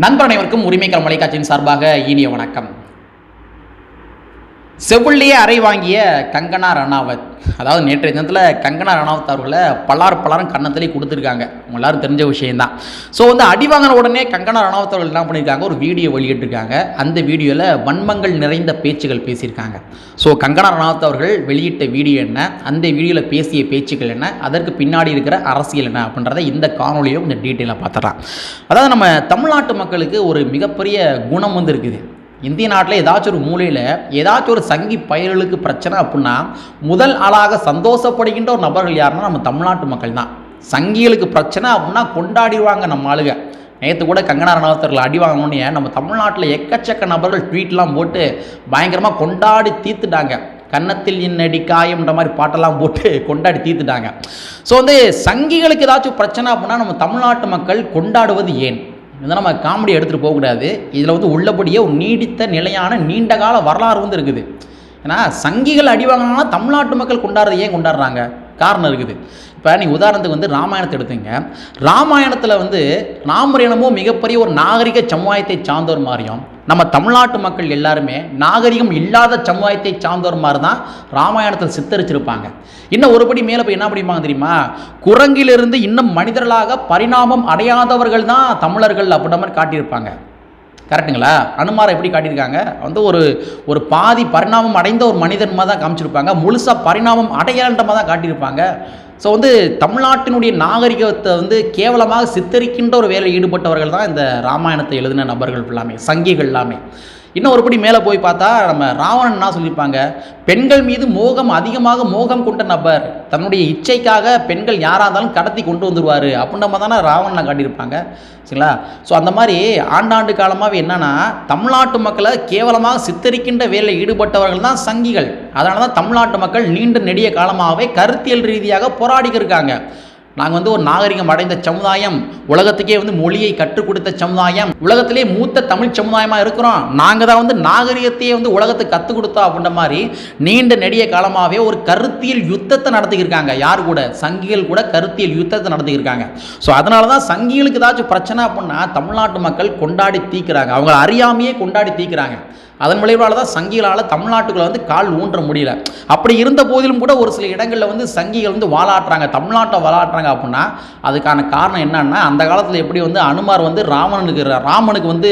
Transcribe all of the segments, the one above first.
நண்பர் அனைவருக்கும் உரிமைக்கல் மலைக்காட்சியின் சார்பாக இனிய வணக்கம். செவ்வள்ளியே அறை வாங்கிய கங்கனா ரணாவத். அதாவது நேற்றைய தினத்தில் கங்கனா ரணாவத் அவர்களை பலார் பலாரும் கன்னத்திலே கொடுத்துருக்காங்க. உங்க எல்லாரும் தெரிஞ்ச விஷயம்தான். ஸோ வந்து அடி வாங்கின உடனே கங்கனா ரணாவத் அவர்கள் என்ன பண்ணியிருக்காங்க? ஒரு வீடியோ வெளியிட்டிருக்காங்க. அந்த வீடியோவில் வன்மங்கள் நிறைந்த பேச்சுகள் பேசியிருக்காங்க. ஸோ கங்கனா ரணாவத் அவர்கள் வெளியிட்ட வீடியோ என்ன? அந்த வீடியோவில் பேசிய பேச்சுக்கள் என்ன? அதற்கு பின்னாடி இருக்கிற அரசியல் என்ன? அப்படின்றத இந்த காணொலியை கொஞ்சம் டீட்டெயிலாக பார்த்துடலாம். அதாவது நம்ம தமிழ்நாட்டு மக்களுக்கு ஒரு மிகப்பெரிய குணம் வந்து இருக்குது. இந்திய நாட்டில் ஏதாச்சும் ஒரு மூலையில் ஏதாச்சும் ஒரு சங்கி பயிர்களுக்கு பிரச்சனை அப்படின்னா முதல் ஆளாக சந்தோஷப்படுகின்ற ஒரு நபர்கள் யாருன்னா நம்ம தமிழ்நாட்டு மக்கள் தான். சங்கிகளுக்கு பிரச்சனை அப்படின்னா கொண்டாடிடுவாங்க நம்ம ஆளுங்க நேற்று கூட கங்கனா ரணாவத்தர்கள் அடி வாங்கணுன்னே நம்ம தமிழ்நாட்டில் எக்கச்சக்க நபர்கள் ட்வீட்லாம் போட்டு பயங்கரமாக கொண்டாடி தீர்த்துட்டாங்க. கன்னத்தில் இன்னடி காயம்ன்ற மாதிரி பாட்டெல்லாம் போட்டு கொண்டாடி தீர்த்துட்டாங்க. ஸோ வந்து சங்கிகளுக்கு ஏதாச்சும் பிரச்சனை அப்படின்னா நம்ம தமிழ்நாட்டு மக்கள் கொண்டாடுவது ஏன்? இதை நம்ம காமெடி எடுத்துகிட்டு போகக்கூடாது. இதில் வந்து உள்ளபடியே ஒரு நீடித்த நிலையான நீண்ட கால வரலாறு வந்து இருக்குது. ஏன்னா சங்கிகள் அடிவாங்கன்னா தமிழ்நாட்டு மக்கள் கொண்டாடுறது ஏன் கொண்டாடுறாங்க? காரணம் இருக்குது. இப்போ நீங்கள் உதாரணத்துக்கு வந்து ராமாயணத்தை எடுத்துங்க. ராமாயணத்தில் வந்து ராமர் மிகப்பெரிய ஒரு நாகரிக சமுதாயத்தை சார்ந்தவர் மாதிரியும் நம்ம தமிழ்நாட்டு மக்கள் எல்லாருமே நாகரிகம் இல்லாத சமுதாயத்தை சார்ந்தவர் மாதிரி தான் ராமாயணத்தில் சித்தரிச்சிருப்பாங்க. இன்னும் ஒருபடி மேலே போய் என்ன படிப்பாங்க தெரியுமா? குரங்கிலிருந்து இன்னும் மனிதர்களாக பரிணாமம் அடையாதவர்கள் தான் தமிழர்கள் அப்படின்ற மாதிரி காட்டியிருப்பாங்க. கரெக்டுங்களா? அனுமாரை எப்படி காட்டியிருக்காங்க? வந்து ஒரு ஒரு பாதி பரிணாமம் அடைந்த ஒரு மனிதன்மா தான் காமிச்சிருப்பாங்க. முழுசாக பரிணாமம் அடையாளன்ற தான் காட்டியிருப்பாங்க. ஸோ வந்து தமிழ்நாட்டினுடைய நாகரிகத்தை வந்து கேவலமாக சித்தரிக்கின்ற ஒரு வேலையில் ஈடுபட்டவர்கள் தான் இந்த ராமாயணத்தை எழுதின நபர்கள் எல்லாமே சங்கிகள் எல்லாமே. இன்னும் ஒருபடி மேலே போய் பார்த்தா நம்ம ராவணன் என்ன சொல்லியிருப்பாங்க? பெண்கள் மீது மோகம் அதிகமாக மோகம் கொண்ட நபர். தன்னுடைய இச்சைக்காக பெண்கள் யாராக இருந்தாலும் கடத்தி கொண்டு வந்துடுவார் அப்படின்ற மாதிரி தானே ராவணனை காட்டியிருப்பாங்க. சரிங்களா? ஸோ அந்த மாதிரி ஆண்டாண்டு காலமாகவே என்னன்னா தமிழ்நாட்டு மக்களை கேவலமாக சித்தரிக்கின்ற வேலையில் ஈடுபட்டவர்கள் தான் சங்கிகள். அதனால தான் தமிழ்நாட்டு மக்கள் நீண்ட நெடிய காலமாகவே கருத்தியல் ரீதியாக போராடிக்கிருக்காங்க. இருக்காங்க நாங்கள் வந்து ஒரு நாகரிகம் அடைந்த சமுதாயம் உலகத்துக்கே வந்து மொழியை கற்றுக் கொடுத்த சமுதாயம் உலகத்திலே மூத்த தமிழ் சமுதாயமாக இருக்கிறோம். நாங்கள் தான் வந்து நாகரிகத்தையே வந்து உலகத்துக்கு கற்றுக் கொடுத்தோம் அப்படின்ற மாதிரி நீண்ட நெடிய காலமாகவே ஒரு கருத்தியல் யுத்தத்தை நடத்திக்கிருக்காங்க. யார் கூட? சங்கிகள் கூட கருத்தியல் யுத்தத்தை நடத்திக்கிருக்காங்க. ஸோ அதனால தான் சங்கிகளுக்கு ஏதாச்சும் பிரச்சனை அப்படின்னா தமிழ்நாட்டு மக்கள் கொண்டாடி தீக்கிறாங்க. அவங்க அறியாமையே கொண்டாடி தீக்கிறாங்க. அதன் விளைவால் தான் சங்கிகளால் தமிழ்நாட்டுக்குள்ள வந்து கால் ஊன்ற முடியல. அப்படி இருந்த போதிலும் கூட ஒரு சில இடங்களில் வந்து சங்கிகள் வந்து வாலாட்டுறாங்க. தமிழ்நாட்டை வாலாட்டுறாங்க. அப்படின்னா அதுக்கான காரணம் என்னன்னா அந்த காலத்தில் எப்படி வந்து அனுமார் வந்து ராவணனுக்கு ராமனுக்கு வந்து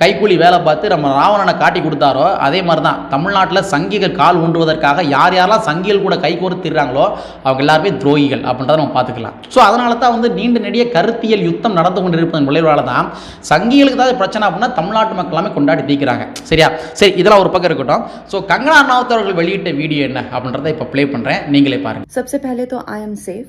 கைக்கூலி வேலை பார்த்து நம்ம ராவணனை காட்டி கொடுத்தாரோ அதே மாதிரி தான் தமிழ்நாட்டில் சங்கிகள் கால் ஊன்றுவதற்காக யார் யாரெல்லாம் சங்கிகள் கூட கை கோர்த்துறாங்களோ அவங்க எல்லாருமே துரோகிகள் அப்படின்றத நம்ம பார்த்துக்கலாம் ஸோ அதனால தான் வந்து நீண்ட நெடிய கருத்தியல் யுத்தம் நடந்து கொண்டிருப்பதன் விளைவால் தான் சங்கிகளுக்கு ஏதாவது பிரச்சனை அப்படின்னா தமிழ்நாட்டு மக்கள் எல்லாமே கொண்டாடி தீக்கிறாங்க சரியா சரி இதெல்லாம் ஒரு பக்கம் இருக்கட்டும் ஸோ கங்கனா ரனாவத் அவர்கள் வெளியிட்ட வீடியோ என்ன அப்படின்றத இப்போ ப்ளே பண்ணுறேன் நீங்களே பாருங்க सबसे पहले तो आई एम सेफ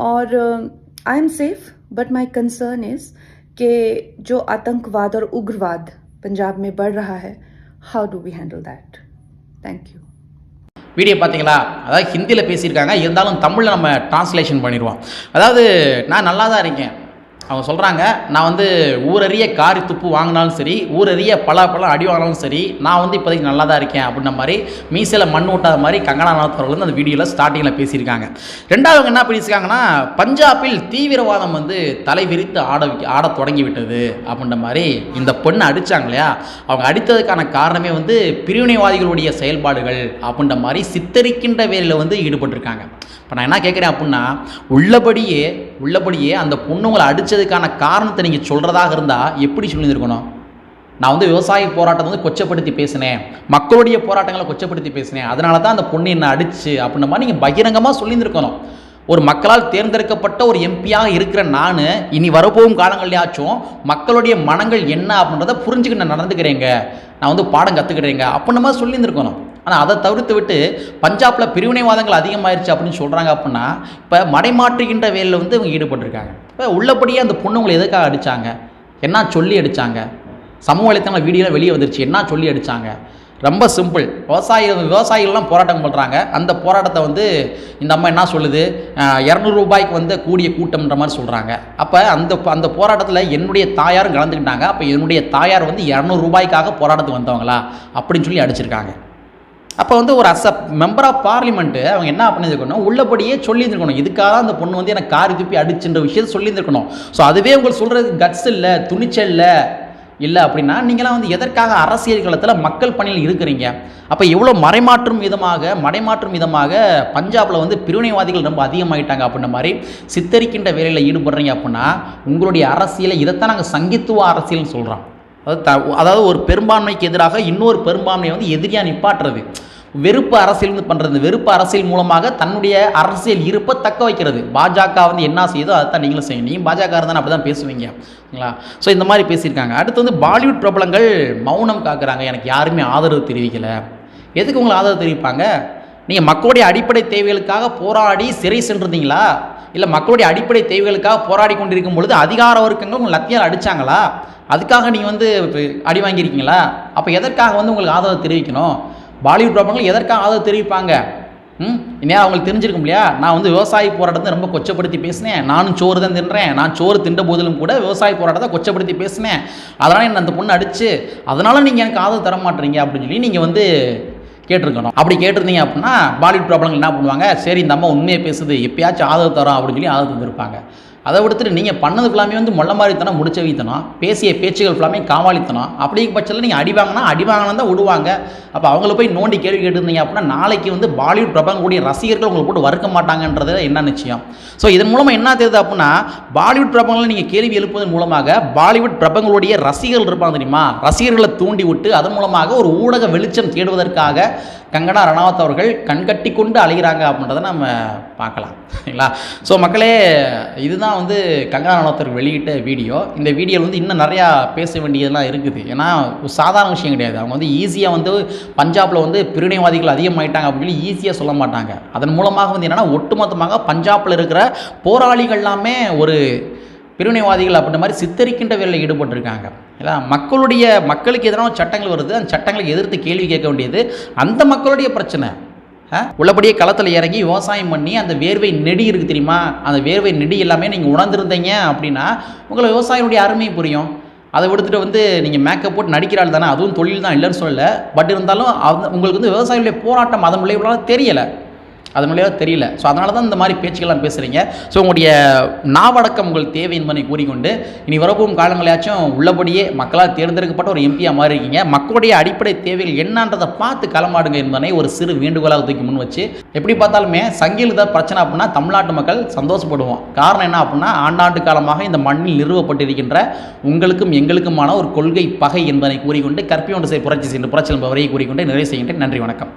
और I am safe but my concern is कि जो आतंकवाद और उग्रवाद पंजाब में बढ़ रहा है how do we handle that thank you video பார்த்தீங்களா அதாவது ஹிந்தியில் பேசியிருக்காங்க இருந்தாலும் தமிழில் நம்ம டிரான்ஸ்லேஷன் பண்ணிடுவோம் அதாவது நான் நல்லா தான் இருக்கேன் அவங்க சொல்கிறாங்க நான் வந்து ஊரறிய காரி துப்பு வாங்கினாலும் சரி ஊரறிய பல பழம் அடி வாங்கினாலும் சரி நான் வந்து இப்போதைக்கு நல்லா தான் இருக்கேன் அப்படின்ற மாதிரி மீசையில் மண் ஊட்டாத மாதிரி கங்கனா ரனாவத் அவர்கள் வந்து அந்த வீடியோவில் ஸ்டார்டிங்கில் பேசியிருக்காங்க. ரெண்டாவது என்ன பேசியிருக்காங்கன்னா பஞ்சாபில் தீவிரவாதம் வந்து தலை விரித்து ஆட வைக்க- ஆடத் தொடங்கி விட்டது அப்படின்ற மாதிரி இந்த பொண்ணை அடித்தாங்க இல்லையா? அவங்க அடித்ததுக்கான காரணமே வந்து பிரிவினைவாதிகளுடைய செயல்பாடுகள் அப்படின்ற மாதிரி சித்தரிக்கின்ற வேலையில் வந்து ஈடுபட்டிருக்காங்க. இப்போ நான் என்ன கேட்குறேன் அப்படின்னா உள்ளபடியே உள்ளபடியே அந்த பொண்ணு உங்களை அடித்ததுக்கான காரணத்தை நீங்கள் சொல்கிறதாக இருந்தால் எப்படி சொல்லியிருக்கணும் நான் வந்து விவசாய போராட்டத்தை வந்து கொச்சப்படுத்தி பேசினேன். மக்களுடைய போராட்டங்களை கொச்சப்படுத்தி பேசினேன். அதனால தான் அந்த பொண்ணு என்னை அடிச்சு அப்படின்ற மாதிரி நீங்கள் பகிரங்கமாக சொல்லியிருந்திருக்கணும். ஒரு மக்களால் தேர்ந்தெடுக்கப்பட்ட ஒரு எம்பியாக இருக்கிற நான் இனி வரப்போகும் காலங்கள்லையாச்சும் மக்களுடைய மனங்கள் என்ன அப்படின்றத புரிஞ்சுக்கிட்டு நான் நடந்துக்கிறேங்க. நான் வந்து பாடம் கற்றுக்கிறேங்க அப்படின்ற மாதிரி சொல்லியிருந்துருக்கணும். ஆனால் அதை தவிர்த்து விட்டு பஞ்சாபில் பிரிவினைவாதங்கள் அதிகமாயிருச்சு அப்படின்னு சொல்கிறாங்க அப்படின்னா இப்போ மடைமாற்றுகின்ற வேலையில் வந்து இவங்க ஈடுபட்டிருக்காங்க. இப்போ உள்ளபடியே அந்த பொண்ணுங்களை எதுக்காக அடித்தாங்க என்ன சொல்லி அடித்தாங்க சமூக வலைத்தள வீடியோவில் வெளியே வந்துருச்சு. என்ன சொல்லி அடித்தாங்க ரொம்ப சிம்பிள் விவசாயிகள் விவசாயிகள்லாம் போராட்டம் பண்ணுறாங்க அந்த போராட்டத்தை வந்து இந்த அம்மா என்ன சொல்லுது? இரநூறு ரூபாய்க்கு வந்து கூடிய கூட்டம்ன்ற மாதிரி சொல்கிறாங்க அப்போ அந்த அந்த போராட்டத்தில் என்னுடைய தாயாரும் கலந்துக்கிட்டாங்க. அப்போ என்னுடைய தாயார் வந்து இரநூறு ரூபாய்க்காக போராட்டத்துக்கு வந்தவங்களா? அப்படின்னு சொல்லி அடிச்சிருக்காங்க. அப்போ வந்து ஒரு as a member of parliament அவங்க என்ன பண்ணியிருக்கணும் உள்ளபடியே சொல்லியிருந்துருக்கணும் இதுக்காக தான் அந்த பொண்ணு வந்து எனக்கு காரி துப்பி அடிச்சுன்ற விஷயத்தை சொல்லியிருந்துருக்கணும் ஸோ அதுவே உங்களுக்கு சொல்கிறது கட்ஸ் இல்லை துணிச்சல் இல்லை. இல்லை அப்படின்னா நீங்களாம் வந்து எதற்காக அரசியல் களத்தில் மக்கள் பணியில் இருக்கிறீங்க? அப்போ எவ்வளோ மறைமாற்றும் விதமாக மடைமாற்றும் விதமாக பஞ்சாபில் வந்து பிரிவினைவாதிகள் ரொம்ப அதிகமாகிட்டாங்க அப்படின்ற மாதிரி சித்தரிக்கின்ற வேலையில் ஈடுபடுறீங்க அப்படின்னா உங்களுடைய அரசியலை இதைத்தான் நாங்கள் சங்கித்துவ அரசியல்னு சொல்கிறோம் அதாவது த அதாவது ஒரு பெரும்பான்மைக்கு எதிராக இன்னொரு பெரும்பான்மையை வந்து எதிரியாக நிப்பாட்டுறது. வெறுப்பு அரசியல் வந்து பண்ணுறது வெறுப்பு அரசியல் மூலமாக தன்னுடைய அரசியல் இருப்பை தக்க வைக்கிறது. பாஜக வந்து என்ன செய்யுதோ அதைத்தான் நீங்களும் செய்யணும். நீங்கள் பாஜக இருந்தால் அப்படி தான் பேசுவீங்க. சரிங்களா? ஸோ இந்த மாதிரி பேசியிருக்காங்க. அடுத்து வந்து பாலிவுட் பிரபலங்கள் மௌனம் காக்குறாங்க. எனக்கு யாருமே ஆதரவு தெரிவிக்கலை. எதுக்கு உங்களை ஆதரவு தெரிவிப்பாங்க? நீங்கள் மக்களுடைய அடிப்படை தேவைகளுக்காக போராடி சிறை சென்றிருந்தீங்களா? இல்லை மக்களுடைய அடிப்படை தேவைகளுக்காக போராடி கொண்டிருக்கும் பொழுது அதிகார வர்க்கங்கள் உங்களை லத்தியால் அடித்தாங்களா அதுக்காக நீங்கள் வந்து அடி வாங்கியிருக்கீங்களா? அப்போ எதற்காக வந்து உங்களுக்கு ஆதரவு தெரிவிக்கணும்? பாலிவுட் பிரபலங்கள் எதற்காக ஆதரவு தெரிவிப்பாங்க? ம்? இனியா அவங்களுக்கு தெரிஞ்சிருக்கும் இல்லையா? நான் வந்து விவசாய போராட்டத்தை ரொம்ப கொச்சப்படுத்தி பேசினேன். நானும் சோறு தான் தின்றேன். நான் சோறு தின்ற போதிலும் கூட விவசாய போராட்டத்தை கொச்சப்படுத்தி பேசினேன். அதனால் என்ன அந்த பொண்ணு அடிச்சு அதனால் நீங்கள் எனக்கு ஆதரவு தர மாட்டீங்க அப்படின்னு சொல்லி நீங்கள் வந்து கேட்டிருக்கணும். அப்படி கேட்டிருந்தீங்க அப்படின்னா பாலிவுட் பிரபலங்கள் என்ன பண்ணுவாங்க? சரி இந்த அம்மா உண்மையை பேசுது. எப்பயாச்சும் ஆதரவு தரோம் அப்படின்னு சொல்லி ஆதரவு தந்திருப்பாங்க. அதை விடுத்துட்டு நீங்கள் பண்ணது ஃபுல்லாமே வந்து மொள்ள மாதிரித்தனம் முடிச்ச வைத்தனம் பேசிய பேச்சுகள் ஃபுல்லாமே காவாளித்தனம் அப்படிங்க பட்சத்தில் நீங்கள் அடி வாங்கினா அடி வாங்கினா தான் விடுவாங்க. அப்போ அவங்கள போய் நோண்டி கேள்வி கேட்டிருந்தீங்க அப்படின்னா நாளைக்கு வந்து பாலிவுட் பிரபலங்களுடைய ரசிகர்கள் உங்களை போட்டு வறுக்க மாட்டாங்கன்றது என்ன நிச்சயம்? ஸோ இதன் மூலமாக என்ன தெரியுது அப்படின்னா பாலிவுட் பிரபலங்களை நீங்கள் கேள்வி எழுப்புவதன் மூலமாக பாலிவுட் பிரபலங்களுடைய ரசிகர்கள் இருப்பாங்க தெரியுமா? ரசிகர்களை தூண்டி விட்டு அதன் மூலமாக ஒரு ஊடக வெளிச்சம் தேடுவதற்காக கங்கனா ரணாவத் அவர்கள் கண்கட்டி கொண்டு அலைகிறாங்க அப்படின்றத நம்ம பார்க்கலாம் சரிங்களா ஸோ மக்களே இதுதான் வந்து கங்கனா ரணாவத் அவர்கள் வெளியிட்ட வீடியோ. இந்த வீடியோவில் வந்து இன்னும் நிறையா பேச வேண்டியதெல்லாம் இருக்குது. ஏன்னா ஒரு சாதாரண விஷயம் கிடையாது. அவங்க வந்து ஈஸியாக வந்து பஞ்சாபில் வந்து பிரிவினைவாதிகள் அதிகமாயிட்டாங்க அப்படின்னு சொல்லி ஈஸியாக சொல்ல மாட்டாங்க. அதன் மூலமாக வந்து என்னென்னா ஒட்டுமொத்தமாக பஞ்சாபில் இருக்கிற போராளிகள் எல்லாமே ஒரு பிரிவினைவாதிகள் அப்படின்ற மாதிரி சித்தரிக்கின்ற வேலையில் ஈடுபட்டிருக்காங்க. இல்லை மக்களுடைய மக்களுக்கு எதிரான சட்டங்கள் வருது அந்த சட்டங்களை எதிர்த்து கேள்வி கேட்க வேண்டியது அந்த மக்களுடைய பிரச்சனை. உள்ளபடியே களத்தில் இறங்கி விவசாயம் பண்ணி அந்த வேர்வை நெடி இருக்குது தெரியுமா? அந்த வேர்வை நெடி எல்லாமே நீங்கள் உணர்ந்திருந்தீங்க அப்படின்னா உங்களை விவசாயினுடைய அருமை புரியும். அதை விடுத்துட்டு வந்து நீங்கள் மேக்கப் போட்டு நடிக்கிறாள் தானே அதுவும் தொழில் தான் இல்லைன்னு சொல்லலை. பட் இருந்தாலும் அது உங்களுக்கு வந்து விவசாயிகளுடைய போராட்டம் அதன் விளைவுகளால் தெரியலை. அது மூலியமாக தெரியல. ஸோ அதனால தான் இந்த மாதிரி பேச்சுக்கெல்லாம் பேசுகிறீங்க ஸோ உங்களுடைய நாவடக்கம் உங்கள் தேவை என்பதை கூறிக்கொண்டு இனி வரப்போகும் காலங்களையாச்சும் உள்ளபடியே மக்களால் தேர்ந்தெடுக்கப்பட்ட ஒரு எம்பியாக மாறி இருக்கீங்க. மக்களுடைய அடிப்படை தேவைகள் என்னன்றதை பார்த்து களமாடுங்க என்பதனை ஒரு சிறு வேண்டுகோளாக தூக்கி முன் வச்சு எப்படி பார்த்தாலுமே சங்கில் ஏதாவது பிரச்சனை அப்படின்னா தமிழ்நாட்டு மக்கள் சந்தோஷப்படுவோம். காரணம் என்ன அப்படின்னா ஆண்டாண்டு காலமாக இந்த மண்ணில் நிறுவப்பட்டிருக்கின்ற உங்களுக்கும் எங்களுக்குமான ஒரு கொள்கை பகை என்பதை கூறிக்கொண்டு கற்பியோண்டு செய் புரட்சி சென்று புரட்சி என்பவரை கூறிக்கொண்டு நிறைவு செய்கின்றேன். நன்றி வணக்கம்.